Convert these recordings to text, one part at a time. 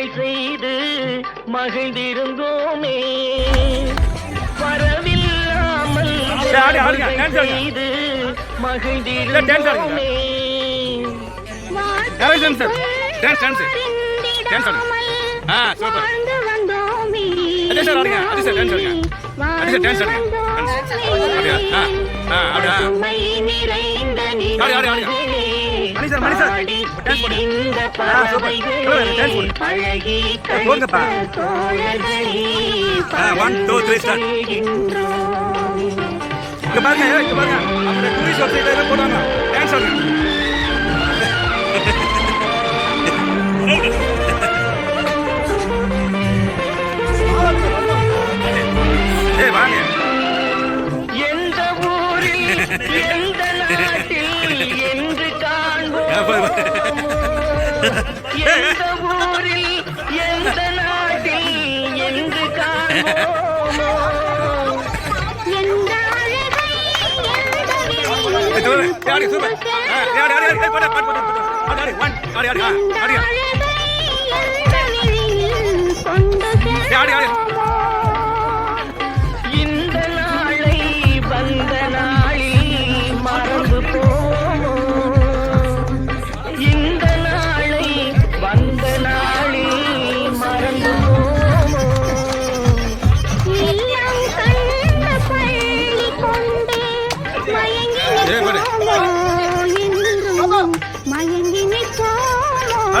செலவுகள் செய்து மகிழ்ந்திருந்தோமே ஆடுங்க. செய்து மகிழ்ந்திருந்தோமே dance. Dance ஆடுங்க. ஆ, அதே ஆடுங்க. அதே ஆடுங்க. அதே ஆடுங்க. அப்படியா? Start. செல்கின்றோம். இங்க பாருங்க இங்க பாருங்க. போடுவாங்க. டான்ஸ் ஆடுங்க. எந்த ஊரில் எந்த நாட்டில் என்று காண்போமோ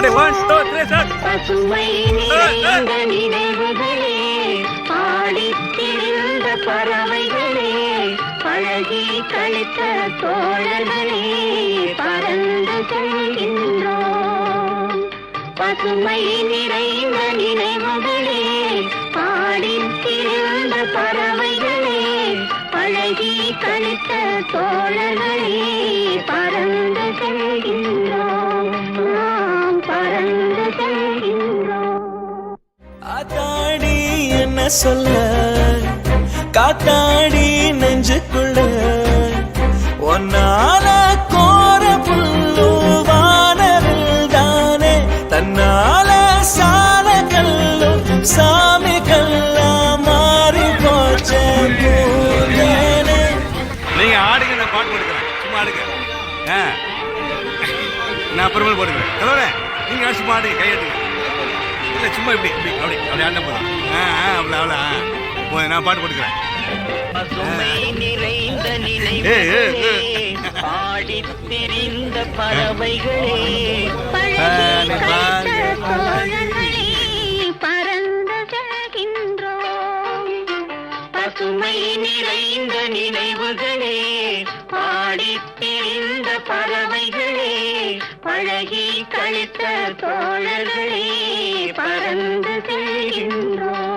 நிற்போமோ ஆடி ஒன் டூ த்ரீ ஸ்டார்ட் பசுமை நிறைந்த நினைவுகளே பாடித் திரிந்த பறவைகளே பழகி கழித்த தோழர்களே பறந்து செல்கின்றோம். பசுமை நிறைந்த நினைவுகளே பாடித் திரிந்த பறவைகளே பழகி கழித்த தோழர்களே பறந்து செல்கின்றோம். என்ன சொல்ல? காத்தாடி நெஞ்சுக்குள்ள. ஒன்னால கோர புல்லுவானவில் தானே தன்னால சால கல்லும் சாமி கல்லா மாறி போச்ச நீங்க ஆடுங்க நான் பாட்டு கொடுக்குறேன் சும்மா ஆடுங்க. நான் அப்புறமேல் போடுங்க. நீங்க ஆடு சும்மா ஆடுங்க கையெடுங்க இல்லை சும்மா இப்படி இப்படி அப்படி அப்படி ஆடினா போதும். ஆ ஆ அவ்வளோ அவ்வளோ ஆ. போதும் நான் பாட்டு போட்டுக்கிறேன் பசுமை நிறைந்த நினைவுகளே திரிந்த பறவைகளே பழகி கழித்த. தோழர்களே பசுமை நிறைந்த நினைவுகளே பாடித் திரிந்த பறவைகளே பழகி கழித்த தோழர்களே பறந்து செல்கின்றோம்.